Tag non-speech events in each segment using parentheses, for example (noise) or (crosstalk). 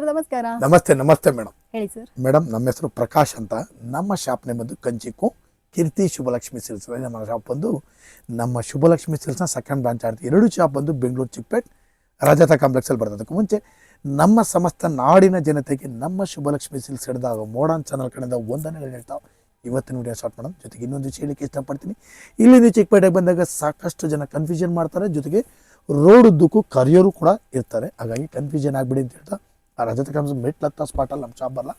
Sir ನಮಸ್ಕಾರ. ನಮಸ್ತೆ ನಮಸ್ತೆ ಮೇಡಮ್. ಹೇಳಿ ಸರ್. ಮೇಡಮ್ ನಮ್ಮ ಹೆಸರು ಪ್ರಕಾಶ್ ಅಂತ. ನಮ್ಮ ಶಾಪ್ ಬಂದು ಕಂಚಿಕು ಕೀರ್ತಿ ಶುಭಲಕ್ಷ್ಮಿ ಸಿಲ್ಸ್ ನಮ್ಮ ಶಾಪ್ ಬಂದು ನಮ್ಮ ಶುಭಲಕ್ಷ್ಮಿ ಸಿಲ್ಸ್ನ ಸೆಕೆಂಡ್ ಬ್ರಾಂಚ್ ಆಡ್ತೀವಿ ಎರಡು ಶಾಪ್ ಬಂದು ಬೆಂಗಳೂರು ಚಿಕ್ಕಪೇಟ್ ಕಾಂಪ್ಲೆಕ್ಸ್ ಕಾಂಪ್ಲೆಕ್ಸಲ್ಲಿ ಬರ್ತದೆ. ಅದಕ್ಕೂ ಮುಂಚೆ ನಮ್ಮ ಸಮಸ್ತ ನಾಡಿನ ಜನತೆಗೆ ನಮ್ಮ ಶುಭಲಕ್ಷ್ಮಿ ಸಿಲ್ಸ್ ಹಿಡಿದಾಗ ಮೋಡನ್ ಚಾನಲ್ ಕಡೆಯಿಂದ ವಂದನೆಗಳು ಹೇಳ್ತಾವೆ. ಇವತ್ತಿನ ವಿಡಿಯೋ ಸ್ಟಾರ್ಟ್ ಮಾಡೋಣ. ಜೊತೆಗೆ ಇನ್ನೊಂದು ವಿಷಯ ಹೇಳಲಿಕ್ಕೆ ಇಷ್ಟಪಡ್ತೀನಿ. ಇಲ್ಲಿಂದ ಚಿಕ್ಕಪೇಟೆಗೆ ಬಂದಾಗ ಸಾಕಷ್ಟು ಜನ ಕನ್ಫ್ಯೂಷನ್ ಮಾಡ್ತಾರೆ. ಜೊತೆಗೆ ರೋಡ್ ಉದ್ದಕ್ಕೂ ಕರಿಯೋರು ಕೂಡ ಇರ್ತಾರೆ. ಹಾಗಾಗಿ ಕನ್ಫ್ಯೂಷನ್ ಆಗ್ಬಿಡಿ ಅಂತ ಹೇಳ್ತಾ ಆ ರಜತ ಕಮ್ಸ್ ಮೆಟ್ಲತ್ತ ಸ್ಪಾಟಲ್ಲಿ ನಮ್ಮ ಶಾಪ್ ಬರಲ್ಲ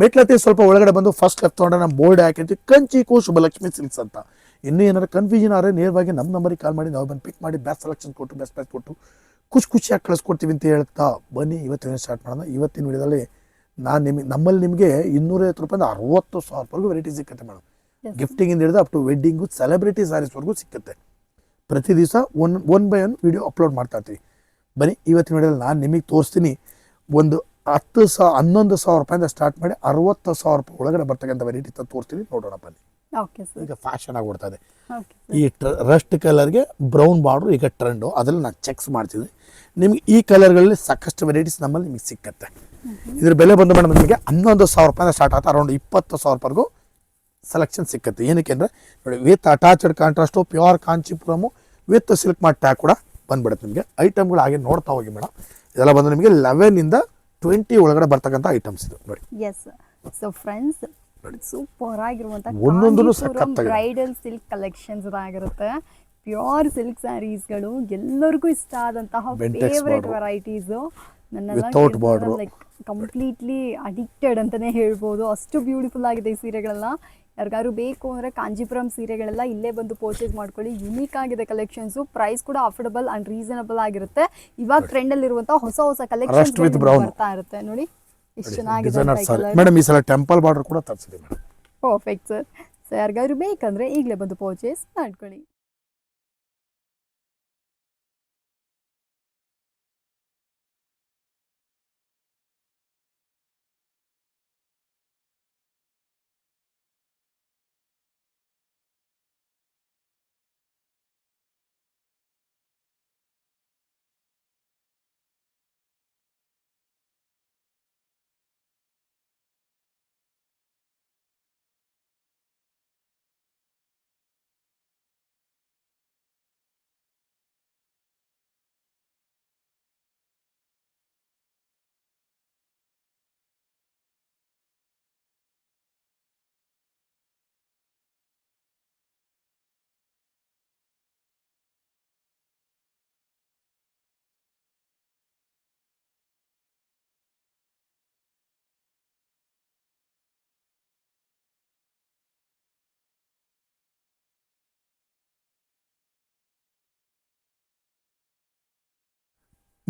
ಮೆಟ್ಲತ್ತಿ ಸ್ವಲ್ಪ ಒಳಗಡೆ ಬಂದು ಫಸ್ಟ್ ಲೆಫ್ಟ್ ತೊಗೊಂಡ್ರೆ ನಮ್ಮ ಬೋರ್ಡ್ ಹಾಕಿರ್ತೀವಿ. ಕಂಚಿಕು ಶುಭಲಕ್ಷ್ಮಿ ಸಿಲ್ಕ್ಸ್ ಅಂತ. ಇನ್ನೂ ಏನಾರ ಕನ್ಫ್ಯೂಷನ್ ಆದರೆ ನೇರವಾಗಿ ನಮ್ಮ ನಂಬರಿಗೆ ಕಾಲ್ ಮಾಡಿ ನಾವು ಬಂದು ಪಿಕ್ ಮಾಡಿ ಬೆಸ್ಟ್ ಸೆಲೆಕ್ಷನ್ ಕೊಟ್ಟು ಬೆಸ್ಟ್ ಪ್ರೈಸ್ ಕೊಟ್ಟು ಖುಷಿ ಖುಷಿಯಾಗಿ ಕಳಿಸ್ಕೊಡ್ತೀವಿ ಅಂತ ಹೇಳ್ತಾ ಬನ್ನಿ. ಇವತ್ತಿನ ಸ್ಟಾರ್ಟ್ ಮಾಡೋಣ. ಇವತ್ತಿನ ವಿಡಿಯೋದಲ್ಲಿ ನಾನು ನಿಮಗೆ ನಮ್ಮಲ್ಲಿ ನಿಮಗೆ ಇನ್ನೂರೈವತ್ತು ರೂಪಾಯಿಂದ ಅರವತ್ತು ಸಾವಿರ ರೂಪಾಯಿಗೂ ವೆರೈಟಿ ಸಿಕ್ಕತ್ತೆ ಮೇಡಮ್. ಗಿಫ್ಟಿಂಗಿಂದ ಹಿಡಿದು ಅಪ್ ಟು ವೆಡ್ಡಿಂಗು ಸೆಲೆಬ್ರಿಟಿ ಸ್ಯಾರೀಸ್ವರೆಗೂ ಸಿಕ್ಕತ್ತೆ. ಪ್ರತಿ ದಿವಸ one one by one video upload ಮಾಡ್ತಾ ಇರ್ತೀವಿ. ಬನ್ನಿ ಇವತ್ತಿನ ವಿಡಿಯೋದಲ್ಲಿ ನಾನು ನಿಮಗೆ ತೋರಿಸ್ತೀನಿ. ಒಂದು ಹತ್ತು ಸಾವಿರ ಹನ್ನೊಂದು ಸಾವಿರ ರೂಪಾಯಿಂದ ಸ್ಟಾರ್ಟ್ ಮಾಡಿ ಅರವತ್ತು ಸಾವಿರ ರೂಪಾಯಿ ಒಳಗಡೆ ಬರ್ತಕ್ಕಂಥ ವೆರೈಟಿ ತೋರಿಸ್ತೀನಿ. ನೋಡೋಣ ಬನ್ನಿ. ಈಗ ಫ್ಯಾಷನ್ ಆಗಿ ಓಡ್ತಾ ಇದೆ. ಈ ಟ್ರ ರಸ್ಟ್ ಕಲರ್ಗೆ ಬ್ರೌನ್ ಬಾರ್ಡ್ರು ಈಗ ಟ್ರೆಂಡು ಅದರಲ್ಲಿ ನಾನು ಚೆಕ್ಸ್ ಮಾಡ್ತಿದ್ದೆ ನಿಮ್ಗೆ ಈ ಕಲರ್ಗಳಲ್ಲಿ ಸಾಕಷ್ಟು ವೆರೈಟೀಸ್ ನಮ್ಮಲ್ಲಿ ನಿಮಗೆ ಸಿಕ್ಕತ್ತೆ. ಇದ್ರ ಬೆಲೆ ಬಂದು ಮೇಡಮ್ ನಿಮಗೆ ಹನ್ನೊಂದು ಸಾವಿರ ರೂಪಾಯಿಂದ ಸ್ಟಾರ್ಟ್ ಆಗುತ್ತೆ ಅರೌಂಡ್ ಇಪ್ಪತ್ತು ಸಾವಿರ ರೂಪಾಯಿಗೂ ಸೆಲೆಕ್ಷನ್ ಸಿಕ್ಕತ್ತೆ. ಏನಕ್ಕೆ ಅಂದರೆ ನೋಡಿ with attached contrast pure Kanchipuram with silk mart tag ಕೂಡ ಬಂದ್ಬಿಡುತ್ತೆ ನಿಮಗೆ. ಐಟಮ್ಗಳು ಹಾಗೆ ನೋಡ್ತಾ ಹೋಗಿ ಮೇಡಮ್ ಇದೆಲ್ಲ ಬಂದು ನಿಮಗೆ ಲೆವೆನಿಂದ ಟ್ವೆಂಟಿ ಒಳಗಡೆ ಬರ್ತಕ್ಕಂಥ ಐಟಮ್ಸ್ ಇದು. ನೋಡಿ. ಎಸ್ ಸೊ ಫ್ರೆಂಡ್ಸ್ ಸೂಪರ್ ಆಗಿರುವಂತ ಒಂದೊಂದು. ಬ್ರೈಡಲ್ ಸಿಲ್ಕ್ ಕಲೆಕ್ಷನ್ಸ್ ಆಗಿರುತ್ತೆ. ಪ್ಯೂರ್ ಸಿಲ್ಕ್ ಸ್ಯಾರೀಸ್ಗಳು ಎಲ್ಲರಿಗೂ ಇಷ್ಟ ಆದಂತಹ ಫೇವ್ರೆಟ್. ವೆರೈಟೀಸ್ ನನ್ನ. ಲೈಕ್ ಕಂಪ್ಲೀಟ್ಲಿ ಅಡಿಕ್ಟೆಡ್ ಅಂತಾನೆ ಹೇಳ್ಬೋದು. ಅಷ್ಟು ಬ್ಯೂಟಿಫುಲ್ ಆಗಿದೆ ಈ ಸೀರೆಗಳೆಲ್ಲ. ಯಾರಿಗಾರು ಬೇಕು ಅಂದರೆ ಕಾಂಜಿಪುರಂ ಸೀರೆಗಳೆಲ್ಲ ಇಲ್ಲೇ ಬಂದು ಪರ್ಚೇಸ್ ಮಾಡ್ಕೊಳ್ಳಿ. ಯುನೀಕ್ ಆಗಿದೆ ಕಲೆಕ್ಷನ್ಸು ಪ್ರೈಸ್ ಕೂಡ ಅಫೋರ್ಡಬಲ್ ಅಂಡ್ ರೀಸನಬಲ್ ಆಗಿರುತ್ತೆ. ಇವಾಗ ಟ್ರೆಂಡ್ ಇರುವಂತಹ ಹೊಸ ಹೊಸ ಕಲೆಕ್ಷನ್ ಬರ್ತಾ ಇರುತ್ತೆ. ನೋಡಿ ಎಷ್ಟು ಚೆನ್ನಾಗಿದೆ ಮೇಡಮ್ ಈ ಸಲ ಟೆಂಪಲ್ ಬಾರ್ಡರ್ ಕೂಡ ತರಿಸಿದೆ ಮೇಡಮ್ ಪರ್ಫೆಕ್ಟ್ ಸರ್ ಸೊ ಯಾರಿಗಾದ್ರು ಬೇಕಂದ್ರೆ ಈಗಲೇ ಬಂದು ಪರ್ಚೇಸ್ ಮಾಡ್ಕೊಳ್ಳಿ.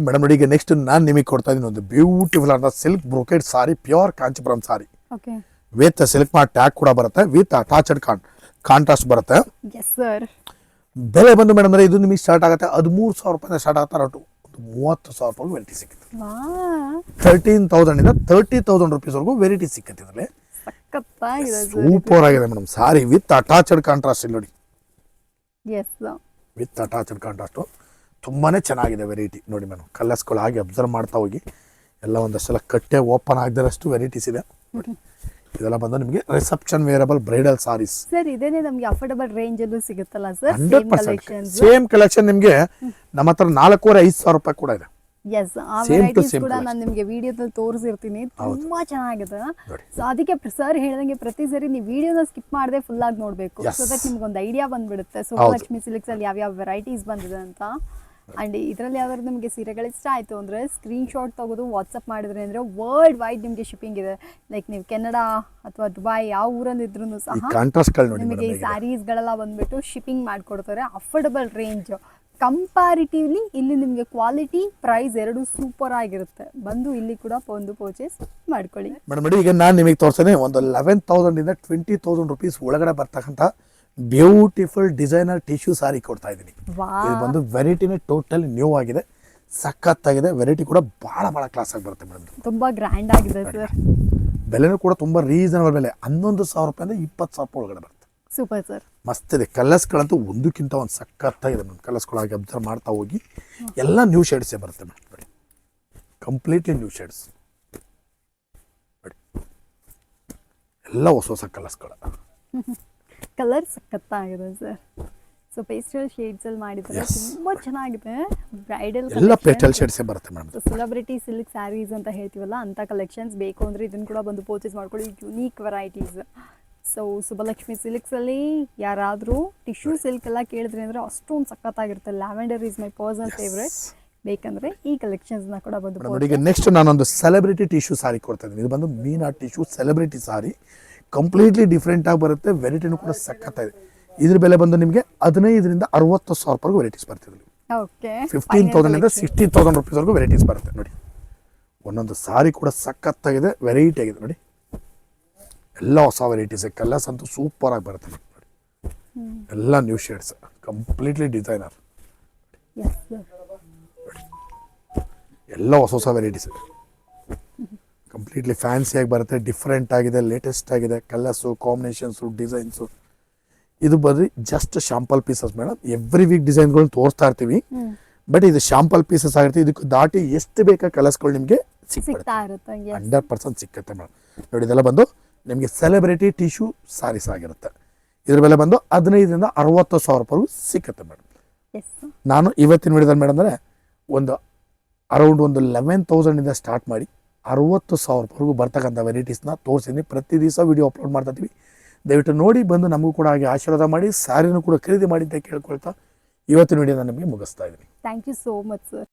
ಮೇಡಮ್ ನೋಡಿ ಈಗ ನೆಕ್ಸ್ಟ್ ನಾನು ನಿಮಗೆ ಕೊಡ್ತಾ ಇದ್ದೀನಿ ಒಂದು ಬ್ಯೂಟಿಫುಲ್ ಆದ silk brocade sari pure Kanchipuram sari with silk mart tag ಕೂಡ ಬರುತ್ತೆ ವಿತ್ ಅಟಾಚ್ಡ್ ಕಾನ್ ಕಾಂಟ್ರಾಸ್ಟ್ ಬರುತ್ತೆ ಬೆಲೆ ಬಂದು ಮೇಡಮ್ ಇದು ನಿಮಗೆ ಸ್ಟಾರ್ಟ್ ಆಗುತ್ತೆ ಹದಿಮೂರು ಸಾವಿರ ರೂಪಾಯಿಂದ ಸ್ಟಾರ್ಟ್ ಆಗುತ್ತೆ ರೊಟ್ಟು ಮೂವತ್ತು ಸಾವಿರ ರೂಪಾಯಿ ವೆರೈಟಿ ಸಿಗುತ್ತೆ ತರ್ಟೀನ್ ತೌಸಂಡ್ ಇಂದ ತರ್ಟಿ ತೌಸಂಡ್ ರುಪೀಸ್ ವರೆಗೂ ವೆರೈಟಿ ಸಿಕ್ಕತ್ತೆ ಇದರಲ್ಲಿ ಸೂಪರ್ ಆಗಿದೆ madam sari with attached contrast ಇಲ್ಲಿ ನೋಡಿ ವಿತ್ ಅಟಾಚ್ಡ್ ಕಾಂಟ್ರಾಸ್ಟು ತುಂಬಾ ಚೆನ್ನಾಗಿದೆ ವೆರೈಟಿ ನೋಡಿ ಮೇಡಮ್ ಕಲರ್ಸ್ಗಳು ಹಾಗೆ ಅಬ್ಸರ್ವ್ ಮಾಡ್ತಾ ಹೋಗಿ ಎಲ್ಲ ಒಂದಷ್ಟೆಲ್ಲ ಕಟ್ಟೆ ಓಪನ್ ಆಗದಷ್ಟು ವೆರೈಟೀಸ್ ಇದೆ. ನೋಡಿ ಇದೆಲ್ಲ ಬಂದು ನಿಮಗೆ reception wearable bridal saris sir ಇದೇನೆ ನಮಗೆ ಅಫೋರ್ಡಬಲ್ ರೇಂಜ್ ಅಲ್ಲೂ ಸಿಗುತ್ತಲ್ಲ sir hundred percent same collection ನಿಮಗೆ ನಮ್ಮ ಹತ್ರ ನಾಲ್ಕೂವರೆ ಐದು ಸಾವಿರ ರೂಪಾಯಿ ಕೂಡ ಇದೆ. ಎಸ್ ಆ ವೆರೈಟೀಸ್ ಕೂಡ. ನಾನು ನಿಮಗೆ ವಿಡಿಯೋದಲ್ಲಿ ತೋರಿಸಿರ್ತೀನಿ. ತುಂಬಾ ಚೆನ್ನಾಗಿದೆ. ಸೋ ಅದಕ್ಕೆ ಸರ್ ಹೇಳಿದಂಗೆ ಪ್ರತಿ ಸರಿ ನೀವು ವಿಡಿಯೋನ ಸ್ಕಿಪ್ ಮಾಡದೆ ಫುಲ್ ಆಗಿ ನೋಡಬೇಕು. ಸೊ ದಟ್ ನಿಮ್ಗೆ ಒಂದು ಐಡಿಯಾ ಬಂದ್ಬಿಡುತ್ತೆ. ಸೊ ಲಕ್ಷ್ಮಿ ಸಿಲ್ಕ್ಸ್ ಅಲ್ಲಿ ಯಾವ್ಯಾವ ವೆರೈಟೀಸ್ ಬಂದಿದೆ ಅಂತ. ಅಂಡ್ ಇದರಲ್ಲಿ ಯಾವ್ದಾದ್ರು ನಿಮಗೆ ಸೀರೆಗಳು ಇಷ್ಟ ಆಯ್ತು ಅಂದ್ರೆ ಸ್ಕ್ರೀನ್ಶಾಟ್ ತೆಗೆದು ವಾಟ್ಸಪ್ ಮಾಡಿದ್ರೆ ಅಂದ್ರೆ ವರ್ಲ್ಡ್ ವೈಡ್ ನಿಮಗೆ ಶಿಪ್ಪಿಂಗ್ ಇದೆ. ಲೈಕ್ ನೀವು ಕೆನಡಾ ಅಥವಾ ದುಬೈ ಯಾವ ಊರಲ್ಲಿ ಇದ್ರೂ ಸಹ ನಿಮಗೆ ಈ ಸ್ಯಾರೀಸ್ಗಳೆಲ್ಲ ಬಂದ್ಬಿಟ್ಟು ಶಿಪ್ಪಿಂಗ್ ಮಾಡಿಕೊಡ್ತಾರೆ. ಅಫೋರ್ಡಬಲ್ ರೇಂಜ್ ಕಂಪ್ಯಾರಿಟಿವ್ಲಿ ಇಲ್ಲಿ ನಿಮಗೆ ಕ್ವಾಲಿಟಿ ಪ್ರೈಸ್ ಎರಡು ಸೂಪರ್ ಆಗಿರುತ್ತೆ. ಬಂದು ಇಲ್ಲಿ ಕೂಡ ಒಂದು ಪರ್ಚೇಸ್ ಮಾಡ್ಕೊಳ್ಳಿ. ಮೇಡಮ್ ಈಗ ನಾನು ನಿಮಗೆ ತೋರಿಸ್ತೇನೆ ಒಂದು ಲೆವೆನ್ ತೌಸಂಡಿಂದ ಟ್ವೆಂಟಿ ತೌಸಂಡ್ ರುಪೀಸ್ ಒಳಗಡೆ ಬರ್ತಕ್ಕಂಥ ಬ್ಯೂಟಿಫುಲ್ ಡಿಸೈನರ್ ಟಿಶ್ಯೂ ಸಾರಿ ಕೊಡ್ತಾ ಇದ್ದೀನಿ. ಇದು ಬಂದು ವೆರೈಟಿನೇ ಟೋಟಲಿ ನ್ಯೂ ಆಗಿದೆ. ಸಖತ್ತಾಗಿದೆ. ವೆರೈಟಿ ಕೂಡ ಭಾಳ ಭಾಳ ಕ್ಲಾಸ್ ಆಗಿ ಬರುತ್ತೆ ಮೇಡಮ್ ತುಂಬಾ ಗ್ರ್ಯಾಂಡ್ ಆಗಿದೆ ಸರ್ ಬೆಲೆನೂ ಕೂಡ ತುಂಬಾ ರೀಸನಬಲ್ ಬೆಲೆ. ಹನ್ನೊಂದು ಸಾವಿರ ರೂಪಾಯಿಂದ ಇಪ್ಪತ್ತು ಸಾವಿರ ರೂಪಾಯಿ ಒಳಗಡೆ ಬರುತ್ತೆ. ಸೂಪರ್ ಸರ್ ಮಸ್ತ್ ಇದೆ. ಕಲರ್ಸ್ಗಳಂತೂ ಒಂದಕ್ಕಿಂತ ಒಂದು ಸಖತ್ತಾಗಿದೆ ಮೇಡಮ್. ಕಲರ್ಸ್ಗಳಾಗಿ ಅಬ್ಸರ್ವ್ ಮಾಡ್ತಾ ಹೋಗಿ ಎಲ್ಲ ನ್ಯೂ ಶೇಡ್ಸೇ ಬರುತ್ತೆ ಮೇಡಮ್. ಕಂಪ್ಲೀಟ್ಲಿ ನ್ಯೂ ಶೇಡ್ಸ್ ಎಲ್ಲ ಹೊಸ ಹೊಸ ಕಲರ್ಸ್ಗಳು. (laughs) ಕಲರ್ ಸಖತ್ತಾಗಿದೆ ಸರ್. ಸೊ ಪೇಸ್ಟಲ್ ಶೇಡ್ಸ್ ಅಲ್ಲಿ ಮಾಡಿದ್ರೆ ತುಂಬಾ ಚೆನ್ನಾಗಿದೆ. ಬ್ರೈಡಲ್ ಎಲ್ಲ ಪೇಸ್ಟಲ್ ಶೇಡ್ಸ್ ಬರುತ್ತೆ ಮೇಡಮ್ ಸೆಲೆಬ್ರಿಟಿ ಸಿಲ್ಕ್ ಸ್ಯಾರೀಸ್ ಅಂತ ಹೇಳ್ತೀವಲ್ಲ ಅಂತ ಕಲೆಕ್ಷನ್ಸ್ ಬೇಕು ಅಂದ್ರೆ ಇದನ್ನ ಕೂಡ ಬಂದು ಪರ್ಚೇಸ್ ಮಾಡ್ಕೊಳ್ಳಿ. ಯುನೀಕ್ ವೆರೈಟೀಸ್ ಸೊ ಸುಬ್ಬಲಕ್ಷ್ಮಿ ಸಿಲ್ಕ್ಸಲ್ಲಿ ಯಾರಾದರೂ ಟಿಶ್ಯೂ ಸಿಲ್ಕ್ ಎಲ್ಲ ಕೇಳಿದ್ರೆ ಅಂದ್ರೆ ಅಷ್ಟೊಂದು ಸಖತ್ತಾಗಿರುತ್ತೆ lavender is my personal favourite ಬೇಕಂದ್ರೆ ಈ ಕಲೆಕ್ಷನ್ಸ್ನ ಕೂಡ ಬಂದು ಈಗ ನೆಕ್ಸ್ಟ್ ನಾನೊಂದು ಸೆಲೆಬ್ರಿಟಿ ಟಿಶ್ಯೂ ಸಾರಿ ಕೊಡ್ತಾ ಇದೀನಿ ಇದು ಬಂದು Meena tissue celebrity sari completely different ಆಗಿ ಬರುತ್ತೆ ವೆರೈಟಿನೂ ಕೂಡ ಸಖತ್ತಾಗಿದೆ. ಇದ್ರ ಬೆಲೆ ಬಂದು ನಿಮಗೆ ಹದಿನೈದರಿಂದ ಅರವತ್ತು ಸಾವಿರ ರೂಪಾಯಿ ವೆರೈಟೀಸ್ ಬರ್ತಿದ್ರು ಫಿಫ್ಟೀನ್ ತೌಸಂಡಿಂದ ಸಿಕ್ಸ್ಟೀನ್ ತೌಸಂಡ್ ರುಪೀಸ್ವರೆಗೂ ವೆರೈಟೀಸ್ ಬರುತ್ತೆ ನೋಡಿ. ಒಂದೊಂದು ಸಾರಿ ಕೂಡ ಸಖತ್ತಾಗಿದೆ ವೆರೈಟಿ ಆಗಿದೆ ನೋಡಿ. ಎಲ್ಲ ಹೊಸ ವೆರೈಟೀಸ್ ಕಲರ್ಸ್ ಅಂತೂ ಸೂಪರ್ ಆಗಿ ಬರುತ್ತೆ ನೋಡಿ. ಎಲ್ಲ ನ್ಯೂ ಶೇಡ್ಸ್ ಕಂಪ್ಲೀಟ್ಲಿ ಡಿಸೈನರ್ ಎಲ್ಲ ಹೊಸ ಹೊಸ ವೆರೈಟೀಸ್ ಕಂಪ್ಲೀಟ್ಲಿ ಫ್ಯಾನ್ಸಿಯಾಗಿ ಬರುತ್ತೆ ಡಿಫ್ರೆಂಟ್ ಆಗಿದೆ ಲೇಟೆಸ್ಟ್ ಆಗಿದೆ ಕಲರ್ಸು ಕಾಂಬಿನೇಷನ್ಸು ಡಿಸೈನ್ಸು ಇದು ಬರೀ just sample pieces madam every week ಡಿಸೈನ್ಗಳನ್ನ ತೋರಿಸ್ತಾ ಇರ್ತೀವಿ. ಬಟ್ ಇದು ಶಾಂಪಲ್ ಪೀಸಸ್ ಆಗಿರುತ್ತೆ. ಇದಕ್ಕೆ ದಾಟಿ ಎಷ್ಟು ಬೇಕಾ ಕಲರ್ಸ್ಗಳು ನಿಮಗೆ ಸಿಗ್ತಾ ಇರುತ್ತೆ ಹಂಡ್ರೆಡ್ ಪರ್ಸೆಂಟ್ ಸಿಕ್ಕತ್ತೆ ಮೇಡಮ್ ನೋಡಿ ಇದೆಲ್ಲ ಬಂದು ನಿಮಗೆ ಸೆಲೆಬ್ರಿಟಿ ಟಿಶ್ಯೂ ಸಾರೀಸ್ ಆಗಿರುತ್ತೆ. ಇದ್ರ ಬೆಲೆ ಬಂದು ಹದಿನೈದರಿಂದ ಅರವತ್ತು ಸಾವಿರ ರೂಪಾಯಿ ಸಿಕ್ಕತ್ತೆ ಮೇಡಮ್ ನಾನು ಇವತ್ತಿನ ವಿಡಿಯೋದಲ್ಲಿ ಮೇಡಮ್ ಅಂದರೆ ಒಂದು ಅರೌಂಡ್ ಒಂದು ಲೆವೆನ್ ತೌಸಂಡಿಂದ ಸ್ಟಾರ್ಟ್ ಮಾಡಿ ಅರವತ್ತು ಸಾವಿರ ರೂಪಾಯಿಗೂ ಬರ್ತಕ್ಕಂಥ ವೆರೈಟೀಸ್ನ ತೋರಿಸಿದ್ದೀನಿ. ಪ್ರತಿ ದಿವಸ ವಿಡಿಯೋ ಅಪ್ಲೋಡ್ ಮಾಡ್ತಾ ಇದ್ದೀವಿ. ದಯವಿಟ್ಟು ನೋಡಿ, ಬಂದು ನಮಗೂ ಕೂಡ ಹಾಗೆ ಆಶೀರ್ವಾದ ಮಾಡಿ ಸ್ಯಾರಿನೂ ಕೂಡ ಖರೀದಿ ಮಾಡಿ ಅಂತ ಕೇಳ್ಕೊಳ್ತಾ ಇವತ್ತಿನ ವಿಡಿಯೋನ ನಿಮಗೆ ಮುಗಿಸ್ತಾ ಇದ್ದೀನಿ. Thank you so much sir